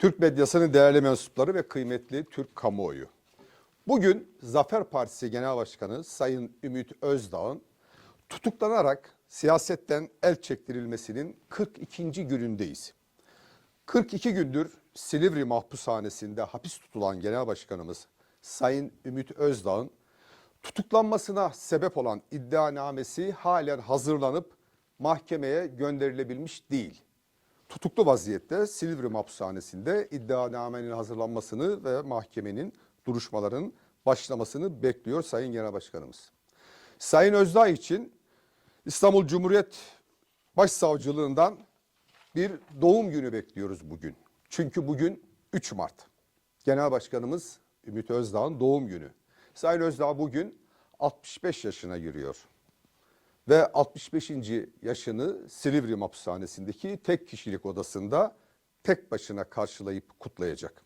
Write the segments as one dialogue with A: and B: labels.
A: Türk medyasının değerli mensupları ve kıymetli Türk kamuoyu. Bugün Zafer Partisi Genel Başkanı Sayın Ümit Özdağ'ın tutuklanarak siyasetten el çektirilmesinin 42. günündeyiz. 42 gündür Silivri mahpushanesinde hapis tutulan Genel Başkanımız Sayın Ümit Özdağ'ın tutuklanmasına sebep olan iddianamesi halen hazırlanıp mahkemeye gönderilebilmiş değil. Tutuklu vaziyette Silivri mahpushanesinde iddianamenin hazırlanmasını ve mahkemenin duruşmaların başlamasını bekliyor Sayın Genel Başkanımız. Sayın Özdağ için İstanbul Cumhuriyet Başsavcılığından bir doğum günü bekliyoruz bugün. Çünkü bugün 3 Mart. Genel Başkanımız Ümit Özdağ'ın doğum günü. Sayın Özdağ bugün 65 yaşına giriyor. Ve 65. yaşını Silivri Hapishanesi'ndeki tek kişilik odasında tek başına karşılayıp kutlayacak.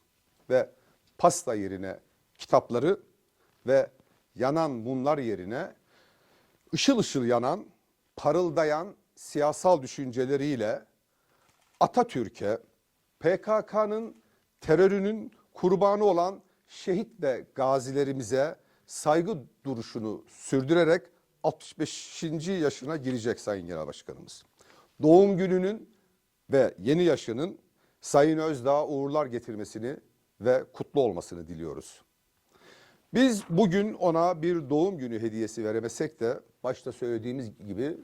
A: Ve pasta yerine kitapları ve yanan mumlar yerine ışıl ışıl yanan, parıldayan siyasal düşünceleriyle Atatürk'e, PKK'nın terörünün kurbanı olan şehit ve gazilerimize saygı duruşunu sürdürerek 65. yaşına girecek Sayın Genel Başkanımız. Doğum gününün ve yeni yaşının Sayın Özdağ uğurlar getirmesini ve kutlu olmasını diliyoruz. Biz bugün ona bir doğum günü hediyesi veremesek de başta söylediğimiz gibi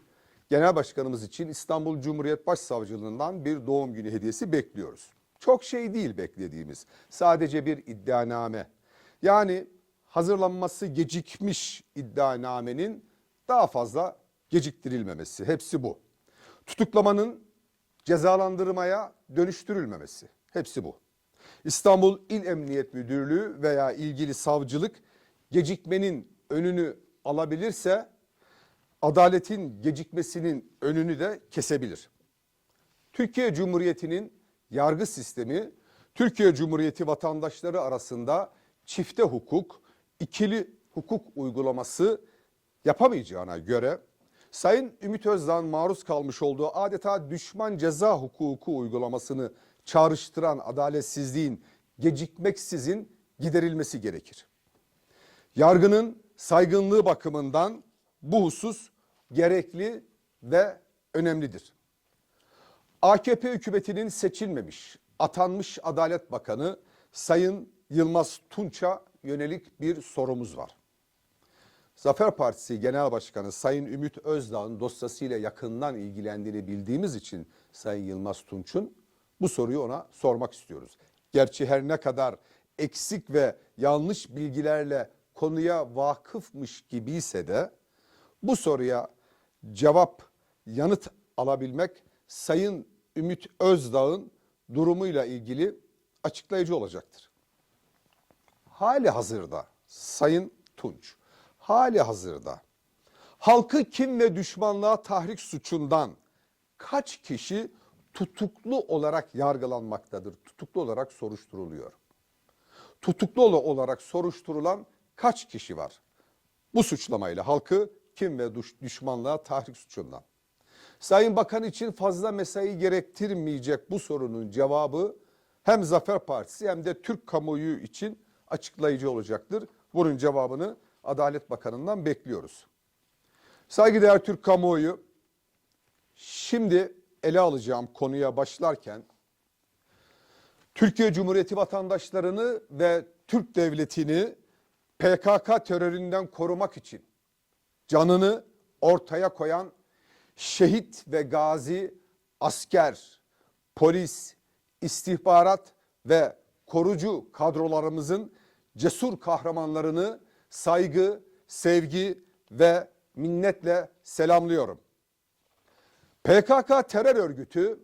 A: Genel Başkanımız için İstanbul Cumhuriyet Başsavcılığından bir doğum günü hediyesi bekliyoruz. Çok şey değil beklediğimiz. Sadece bir iddianame. Yani hazırlanması gecikmiş iddianamenin daha fazla geciktirilmemesi. Hepsi bu. Tutuklamanın cezalandırmaya dönüştürülmemesi. Hepsi bu. İstanbul İl Emniyet Müdürlüğü veya ilgili savcılık gecikmenin önünü alabilirse adaletin gecikmesinin önünü de kesebilir. Türkiye Cumhuriyeti'nin yargı sistemi Türkiye Cumhuriyeti vatandaşları arasında çifte hukuk, ikili hukuk uygulaması yapamayacağına göre Sayın Ümit Özdağ'ın maruz kalmış olduğu adeta düşman ceza hukuku uygulamasını çağrıştıran adaletsizliğin gecikmeksizin giderilmesi gerekir. Yargının saygınlığı bakımından bu husus gerekli ve önemlidir. AKP hükümetinin seçilmemiş, atanmış Adalet Bakanı Sayın Yılmaz Tunç'a yönelik bir sorumuz var. Zafer Partisi Genel Başkanı Sayın Ümit Özdağ'ın dosyasıyla yakından ilgilendiğini bildiğimiz için Sayın Yılmaz Tunç'un bu soruyu ona sormak istiyoruz. Gerçi her ne kadar eksik ve yanlış bilgilerle konuya vakıfmış gibiyse de bu soruya cevap, yanıt alabilmek Sayın Ümit Özdağ'ın durumuyla ilgili açıklayıcı olacaktır. Hali hazırda Sayın Tunç, hali hazırda halkı kim ve düşmanlığa tahrik suçundan kaç kişi tutuklu olarak yargılanmaktadır, tutuklu olarak soruşturuluyor. Tutuklu olarak soruşturulan kaç kişi var? Bu suçlamayla halkı kim ve düşmanlığa tahrik suçundan. Sayın Bakan için fazla mesai gerektirmeyecek bu sorunun cevabı hem Zafer Partisi hem de Türk kamuoyu için açıklayıcı olacaktır. Bunun cevabını Adalet Bakanı'ndan bekliyoruz. Saygıdeğer Türk kamuoyu, şimdi ele alacağım konuya başlarken Türkiye Cumhuriyeti vatandaşlarını ve Türk devletini PKK teröründen korumak için canını ortaya koyan şehit ve gazi asker, polis, istihbarat ve korucu kadrolarımızın cesur kahramanlarını saygı, sevgi ve minnetle selamlıyorum. PKK terör örgütü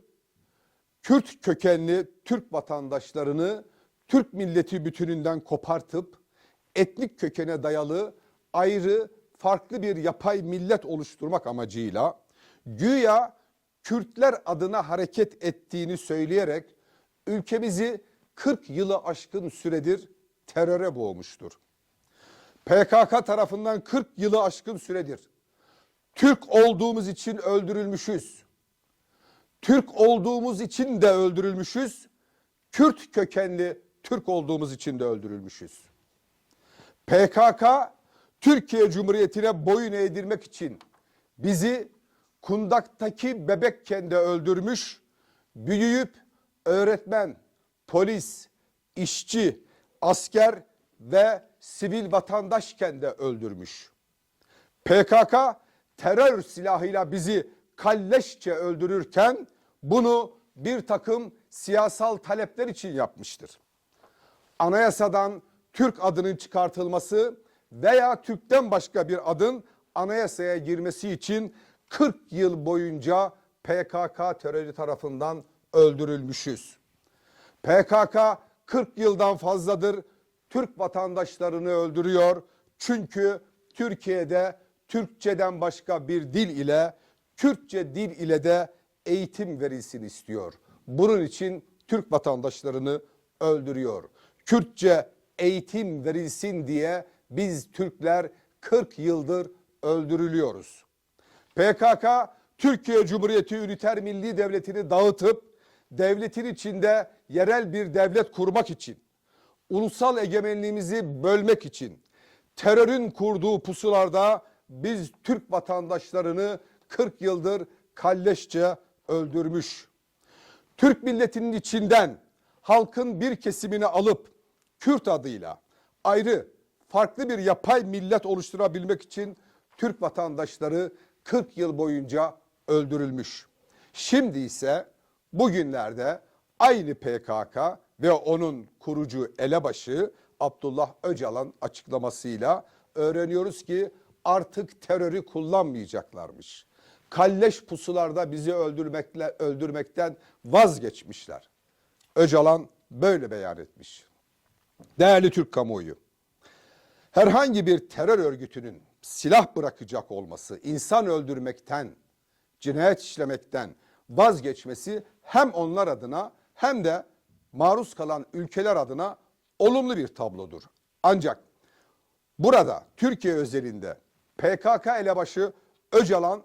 A: Kürt kökenli Türk vatandaşlarını Türk milleti bütününden kopartıp etnik kökene dayalı ayrı farklı bir yapay millet oluşturmak amacıyla güya Kürtler adına hareket ettiğini söyleyerek ülkemizi 40 yılı aşkın süredir teröre boğmuştur. PKK tarafından 40 yılı aşkın süredir Türk olduğumuz için öldürülmüşüz. Türk olduğumuz için de öldürülmüşüz. Kürt kökenli Türk olduğumuz için de öldürülmüşüz. PKK Türkiye Cumhuriyeti'ne boyun eğdirmek için bizi kundaktaki bebekken de öldürmüş, büyüyüp öğretmen, polis, işçi, asker ve sivil vatandaşken de öldürmüş. PKK terör silahıyla bizi kalleşçe öldürürken bunu bir takım siyasal talepler için yapmıştır. Anayasadan Türk adının çıkartılması veya Türk'ten başka bir adın anayasaya girmesi için 40 yıl boyunca PKK terörü tarafından öldürülmüşüz. PKK 40 yıldan fazladır Türk vatandaşlarını öldürüyor. Çünkü Türkiye'de Türkçeden başka bir dil ile Kürtçe dil ile de eğitim verilsin istiyor. Bunun için Türk vatandaşlarını öldürüyor. Kürtçe eğitim verilsin diye biz Türkler 40 yıldır öldürülüyoruz. PKK Türkiye Cumhuriyeti Üniter Milli Devleti'ni dağıtıp devletin içinde yerel bir devlet kurmak için, ulusal egemenliğimizi bölmek için terörün kurduğu pusularda biz Türk vatandaşlarını 40 yıldır kalleşçe öldürmüş. Türk milletinin içinden halkın bir kesimini alıp Kürt adıyla ayrı farklı bir yapay millet oluşturabilmek için Türk vatandaşları 40 yıl boyunca öldürülmüş. Şimdi ise bugünlerde aynı PKK ve onun kurucu elebaşı Abdullah Öcalan açıklamasıyla öğreniyoruz ki artık terörü kullanmayacaklarmış. Kalleş pusularda bizi öldürmekle, öldürmekten vazgeçmişler. Öcalan böyle beyan etmiş. Değerli Türk kamuoyu, herhangi bir terör örgütünün silah bırakacak olması, insan öldürmekten, cinayet işlemekten vazgeçmesi hem onlar adına hem de maruz kalan ülkeler adına olumlu bir tablodur. Ancak burada Türkiye özelinde PKK elebaşı Öcalan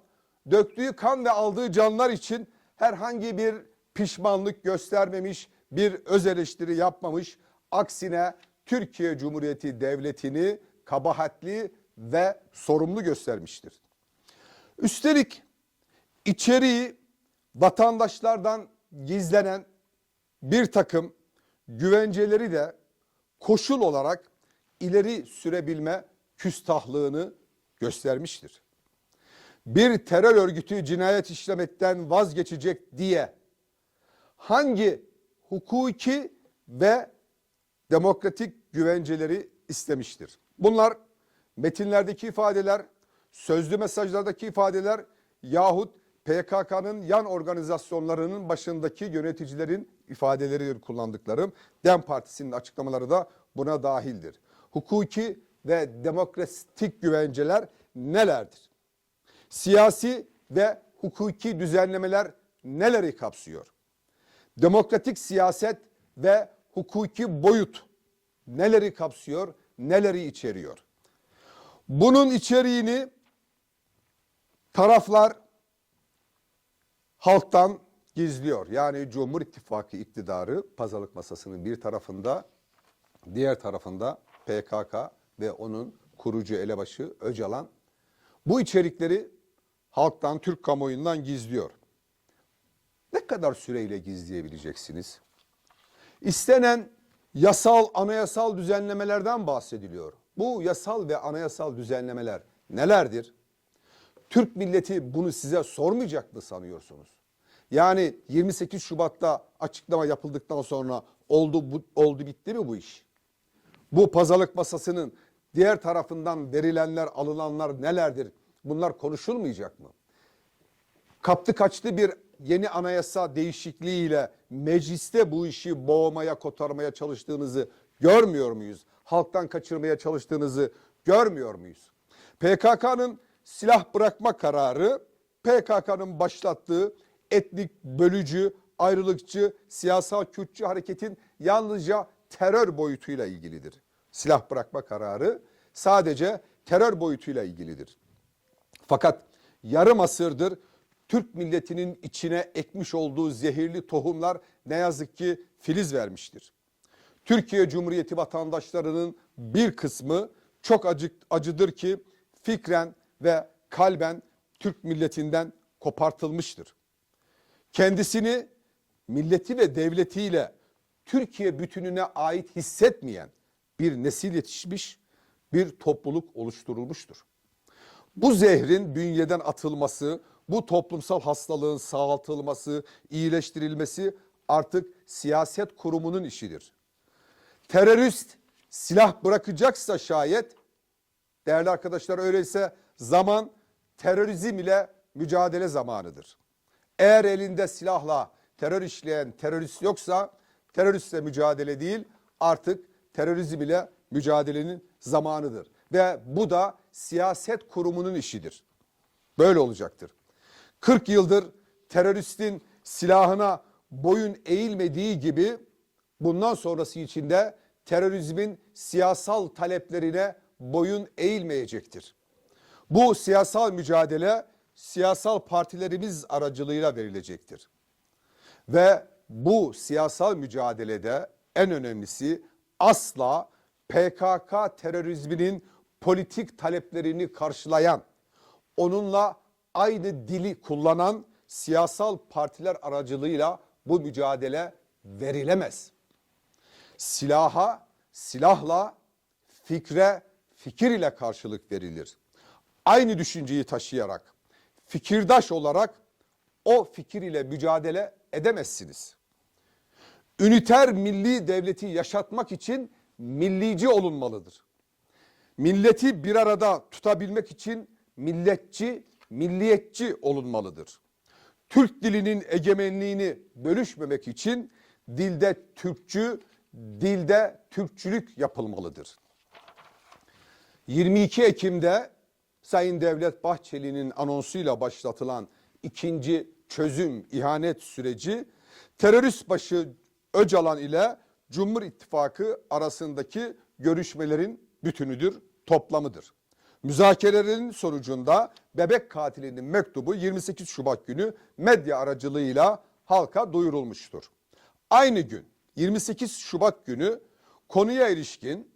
A: döktüğü kan ve aldığı canlar için herhangi bir pişmanlık göstermemiş, bir öz eleştiri yapmamış. Aksine Türkiye Cumhuriyeti Devleti'ni kabahatli ve sorumlu göstermiştir. Üstelik içeriği vatandaşlardan gizlenen bir takım güvenceleri de koşul olarak ileri sürebilme küstahlığını göstermiştir. Bir terör örgütü cinayet işlemekten vazgeçecek diye hangi hukuki ve demokratik güvenceleri istemiştir? Bunlar metinlerdeki ifadeler, sözlü mesajlardaki ifadeler yahut PKK'nın yan organizasyonlarının başındaki yöneticilerin ifadeleridir kullandıklarım. DEM Partisi'nin açıklamaları da buna dahildir. Hukuki ve demokratik güvenceler nelerdir? Siyasi ve hukuki düzenlemeler neleri kapsıyor? Demokratik siyaset ve hukuki boyut neleri kapsıyor, neleri içeriyor? Bunun içeriğini taraflar halktan gizliyor. Yani Cumhur İttifakı iktidarı pazarlık masasının bir tarafında, diğer tarafında PKK ve onun kurucu elebaşı Öcalan bu içerikleri halktan, Türk kamuoyundan gizliyor. Ne kadar süreyle gizleyebileceksiniz? İstenen yasal, anayasal düzenlemelerden bahsediliyor. Bu yasal ve anayasal düzenlemeler nelerdir? Türk milleti bunu size sormayacak mı sanıyorsunuz? Yani 28 Şubat'ta açıklama yapıldıktan sonra oldu bu, oldu bitti mi bu iş? Bu pazarlık masasının diğer tarafından verilenler, alınanlar nelerdir? Bunlar konuşulmayacak mı? Kaptı kaçtı bir yeni anayasa değişikliğiyle mecliste bu işi boğmaya, kotarmaya çalıştığınızı görmüyor muyuz? Halktan kaçırmaya çalıştığınızı görmüyor muyuz? PKK'nın silah bırakma kararı PKK'nın başlattığı etnik bölücü, ayrılıkçı, siyasal Kürtçü hareketin yalnızca terör boyutuyla ilgilidir. Silah bırakma kararı sadece terör boyutuyla ilgilidir. Fakat yarım asırdır Türk milletinin içine ekmiş olduğu zehirli tohumlar ne yazık ki filiz vermiştir. Türkiye Cumhuriyeti vatandaşlarının bir kısmı çok acı, acıdır ki fikren ve kalben Türk milletinden kopartılmıştır. Kendisini milleti ve devletiyle Türkiye bütününe ait hissetmeyen bir nesil yetişmiş, bir topluluk oluşturulmuştur. Bu zehrin bünyeden atılması, bu toplumsal hastalığın sağaltılması, iyileştirilmesi artık siyaset kurumunun işidir. Terörist silah bırakacaksa şayet, değerli arkadaşlar öyleyse zaman terörizm ile mücadele zamanıdır. Eğer elinde silahla terör işleyen terörist yoksa teröristle mücadele değil artık terörizm ile mücadelenin zamanıdır. Ve bu da siyaset kurumunun işidir. Böyle olacaktır. 40 yıldır teröristin silahına boyun eğilmediği gibi bundan sonrası içinde terörizmin siyasal taleplerine boyun eğilmeyecektir. Bu siyasal mücadele siyasal partilerimiz aracılığıyla verilecektir. Ve bu siyasal mücadelede en önemlisi asla PKK terörizminin politik taleplerini karşılayan, onunla aynı dili kullanan siyasal partiler aracılığıyla bu mücadele verilemez. Silaha, silahla, fikre, fikir ile karşılık verilir. Aynı düşünceyi taşıyarak, fikirdaş olarak o fikir ile mücadele edemezsiniz. Üniter milli devleti yaşatmak için millici olunmalıdır. Milleti bir arada tutabilmek için milletçi, milliyetçi olunmalıdır. Türk dilinin egemenliğini bölüşmemek için dilde Türkçü, dilde Türkçülük yapılmalıdır. 22 Ekim'de Sayın Devlet Bahçeli'nin anonsuyla başlatılan ikinci çözüm ihanet süreci terörist başı Öcalan ile Cumhur İttifakı arasındaki görüşmelerin bütünüdür, toplamıdır. Müzakerelerin sonucunda bebek katilinin mektubu 28 Şubat günü medya aracılığıyla halka duyurulmuştur. Aynı gün 28 Şubat günü konuya ilişkin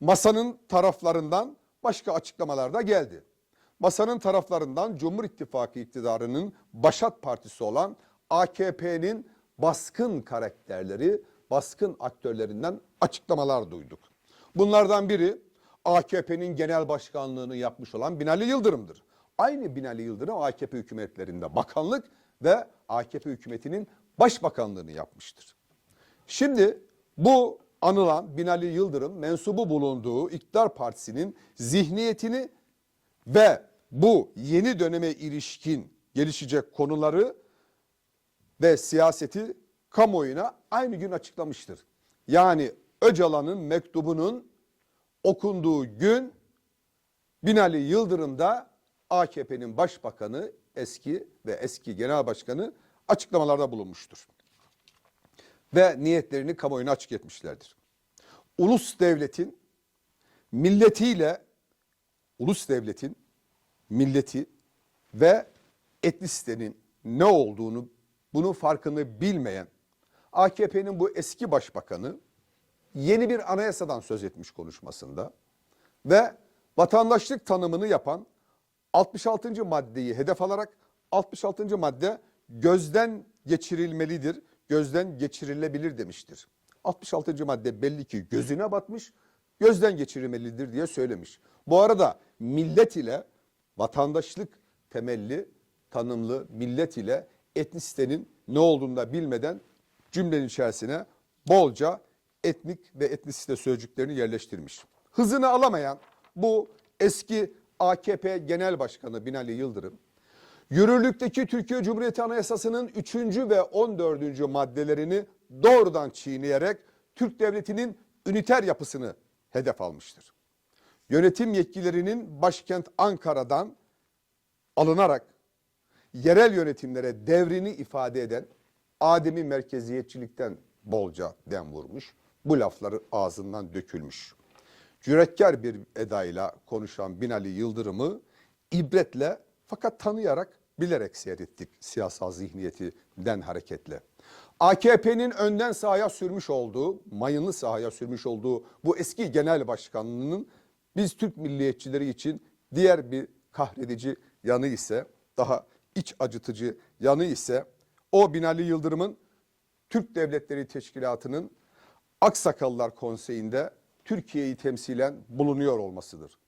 A: masanın taraflarından başka açıklamalar da geldi. Masanın taraflarından Cumhur İttifakı iktidarının başat partisi olan AKP'nin baskın karakterleri, baskın aktörlerinden açıklamalar duyduk. Bunlardan biri AKP'nin genel başkanlığını yapmış olan Binali Yıldırım'dır. Aynı Binali Yıldırım AKP hükümetlerinde bakanlık ve AKP hükümetinin başbakanlığını yapmıştır. Şimdi bu anılan Binali Yıldırım mensubu bulunduğu iktidar partisinin zihniyetini ve bu yeni döneme ilişkin gelişecek konuları ve siyaseti kamuoyuna aynı gün açıklamıştır. Yani Öcalan'ın mektubunun okunduğu gün Binali Yıldırım da AKP'nin başbakanı eski ve eski genel başkanı açıklamalarda bulunmuştur. Ve niyetlerini kamuoyuna açık etmişlerdir. Ulus devletin milletiyle ulus devletin milleti ve etnisitenin ne olduğunu bunun farkını bilmeyen AKP'nin bu eski başbakanı yeni bir anayasadan söz etmiş konuşmasında ve vatandaşlık tanımını yapan 66. maddeyi hedef alarak 66. madde gözden geçirilmelidir, gözden geçirilebilir demiştir. 66. madde belli ki gözüne batmış, gözden geçirilmelidir diye söylemiş. Bu arada millet ile vatandaşlık temelli, tanımlı millet ile etnisitenin ne olduğunu da bilmeden cümlenin içerisine bolca etnik ve etnisite sözcüklerini yerleştirmiş. Hızını alamayan bu eski AKP Genel Başkanı Binali Yıldırım, yürürlükteki Türkiye Cumhuriyeti Anayasası'nın 3. ve 14. maddelerini doğrudan çiğneyerek Türk Devleti'nin üniter yapısını hedef almıştır. Yönetim yetkilerinin başkent Ankara'dan alınarak yerel yönetimlere devrini ifade eden ademi merkeziyetçilikten bolca dem vurmuş. Bu lafları ağzından dökülmüş. Cüretkar bir edayla konuşan Binali Yıldırım'ı ibretle fakat tanıyarak bilerek seyrettik siyasal zihniyetinden hareketle. AKP'nin önden sahaya sürmüş olduğu, mayınlı sahaya sürmüş olduğu bu eski genel başkanlığının biz Türk milliyetçileri için diğer bir kahredici yanı ise, daha iç acıtıcı yanı ise o Binali Yıldırım'ın Türk Devletleri Teşkilatı'nın Aksakallılar Konseyi'nde Türkiye'yi temsilen bulunuyor olmasıdır.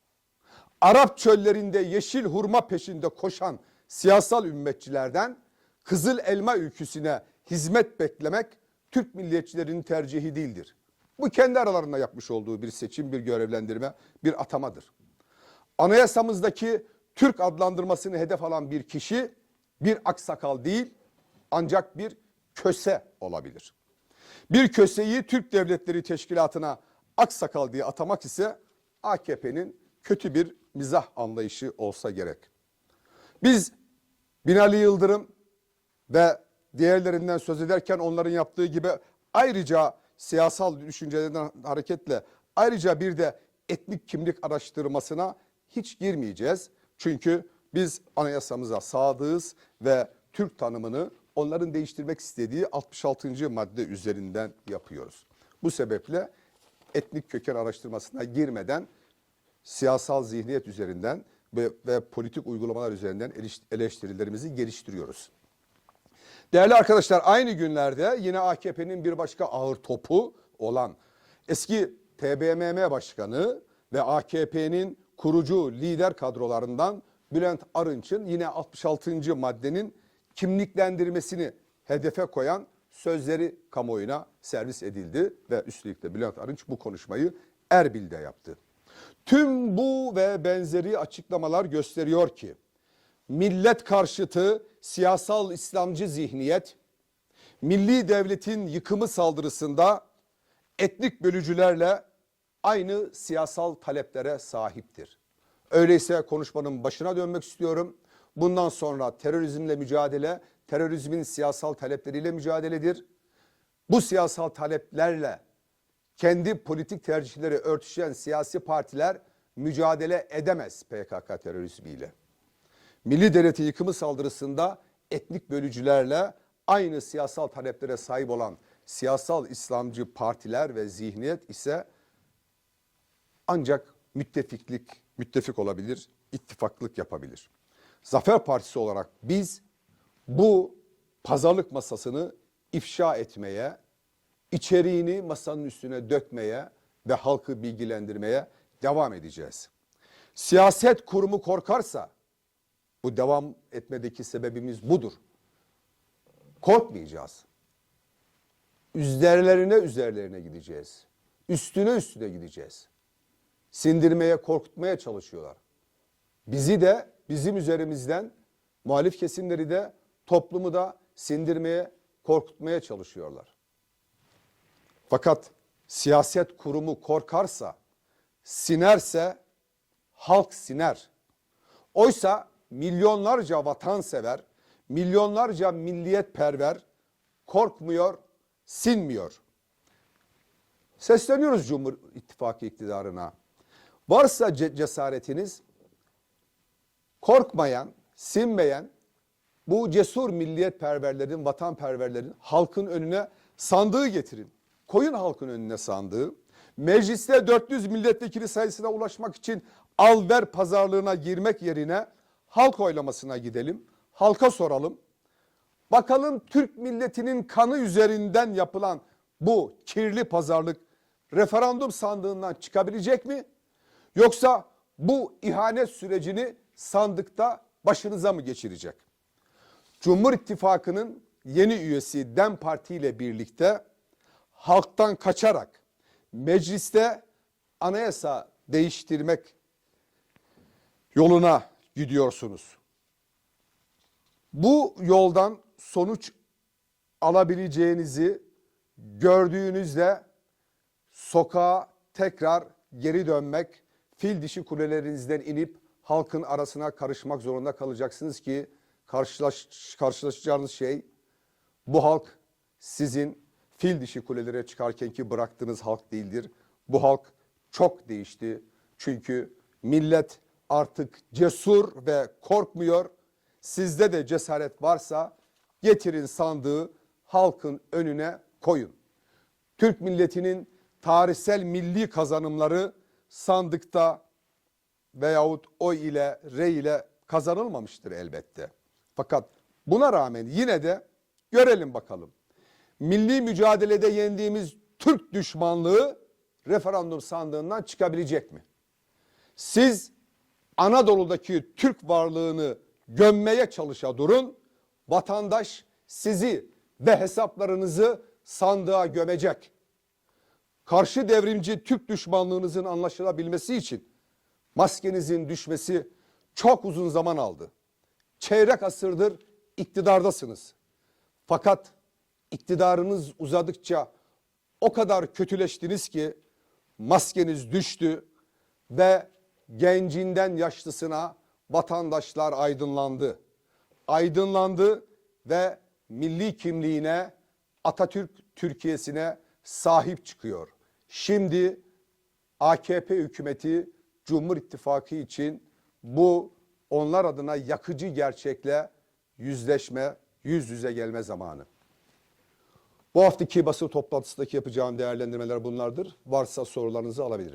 A: Arap çöllerinde yeşil hurma peşinde koşan siyasal ümmetçilerden kızıl elma ülküsüne hizmet beklemek Türk milliyetçilerinin tercihi değildir. Bu kendi aralarında yapmış olduğu bir seçim, bir görevlendirme, bir atamadır. Anayasamızdaki Türk adlandırmasını hedef alan bir kişi bir aksakal değil ancak bir köse olabilir. Bir köseyi Türk Devletleri Teşkilatı'na aksakal diye atamak ise AKP'nin kötü bir mizah anlayışı olsa gerek. Biz Binali Yıldırım ve diğerlerinden söz ederken onların yaptığı gibi ayrıca siyasal düşüncelerden hareketle ayrıca bir de etnik kimlik araştırmasına hiç girmeyeceğiz. Çünkü biz anayasamıza sadığız ve Türk tanımını onların değiştirmek istediği 66. madde üzerinden yapıyoruz. Bu sebeple etnik köken araştırmasına girmeden siyasal zihniyet üzerinden ve, ve politik uygulamalar üzerinden eleş- eleştirilerimizi geliştiriyoruz. Değerli arkadaşlar aynı günlerde yine AKP'nin bir başka ağır topu olan eski TBMM Başkanı ve AKP'nin kurucu lider kadrolarından Bülent Arınç'ın yine 66. maddenin kimliklendirmesini hedefe koyan sözleri kamuoyuna servis edildi ve üstelik de Bülent Arınç bu konuşmayı Erbil'de yaptı. Tüm bu ve benzeri açıklamalar gösteriyor ki millet karşıtı siyasal İslamcı zihniyet milli devletin yıkımı saldırısında etnik bölücülerle aynı siyasal taleplere sahiptir. Öyleyse konuşmanın başına dönmek istiyorum. Bundan sonra terörizmle mücadele, terörizmin siyasal talepleriyle mücadeledir. Bu siyasal taleplerle kendi politik tercihleri örtüşen siyasi partiler mücadele edemez PKK terörizmiyle. Milli devleti yıkımı saldırısında etnik bölücülerle aynı siyasal taleplere sahip olan siyasal İslamcı partiler ve zihniyet ise ancak müttefiklik, müttefik olabilir, ittifaklık yapabilir. Zafer Partisi olarak biz bu pazarlık masasını ifşa etmeye, içeriğini masanın üstüne dökmeye ve halkı bilgilendirmeye devam edeceğiz. Siyaset kurumu korkarsa bu devam etmedeki sebebimiz budur. Korkmayacağız. Üzerlerine üzerlerine gideceğiz. Üstüne üstüne gideceğiz. Sindirmeye, korkutmaya çalışıyorlar. Bizi de bizim üzerimizden muhalif kesimleri de toplumu da sindirmeye, korkutmaya çalışıyorlar. Fakat siyaset kurumu korkarsa, sinerse halk siner. Oysa milyonlarca vatansever, milyonlarca milliyetperver korkmuyor, sinmiyor. Sesleniyoruz Cumhur İttifakı iktidarına. Varsa ce- cesaretiniz korkmayan, sinmeyen bu cesur milliyetperverlerin, vatanperverlerin halkın önüne sandığı getirin. Koyun halkın önüne sandığı. Mecliste 400 milletvekili sayısına ulaşmak için al ver pazarlığına girmek yerine halk oylamasına gidelim. Halka soralım. Bakalım Türk milletinin kanı üzerinden yapılan bu kirli pazarlık referandum sandığından çıkabilecek mi? Yoksa bu ihanet sürecini sandıkta başınıza mı geçirecek? Cumhur İttifakı'nın yeni üyesi DEM Parti ile birlikte halktan kaçarak mecliste anayasa değiştirmek yoluna gidiyorsunuz. Bu yoldan sonuç alabileceğinizi gördüğünüzde sokağa tekrar geri dönmek, fil dişi kulelerinizden inip halkın arasına karışmak zorunda kalacaksınız ki karşılaş, karşılaşacağınız şey bu halk sizin fil dişi kulelere çıkarkenki bıraktığınız halk değildir. Bu halk çok değişti. Çünkü millet artık cesur ve korkmuyor. Sizde de cesaret varsa getirin sandığı halkın önüne koyun. Türk milletinin tarihsel milli kazanımları sandıkta veyahut oy ile rey ile kazanılmamıştır elbette. Fakat buna rağmen yine de görelim bakalım. Milli mücadelede yendiğimiz Türk düşmanlığı referandum sandığından çıkabilecek mi? Siz Anadolu'daki Türk varlığını gömmeye çalışa durun. Vatandaş sizi ve hesaplarınızı sandığa gömecek. Karşı devrimci Türk düşmanlığınızın anlaşılabilmesi için maskenizin düşmesi çok uzun zaman aldı. Çeyrek asırdır iktidardasınız. Fakat iktidarınız uzadıkça o kadar kötüleştiniz ki maskeniz düştü ve gencinden yaşlısına vatandaşlar aydınlandı. Aydınlandı ve milli kimliğine, Atatürk Türkiye'sine sahip çıkıyor. Şimdi AKP hükümeti Cumhur İttifakı için bu onlar adına yakıcı gerçekle yüzleşme, yüz yüze gelme zamanı. Bu haftaki basın toplantısındaki yapacağım değerlendirmeler bunlardır. Varsa sorularınızı alabilirim.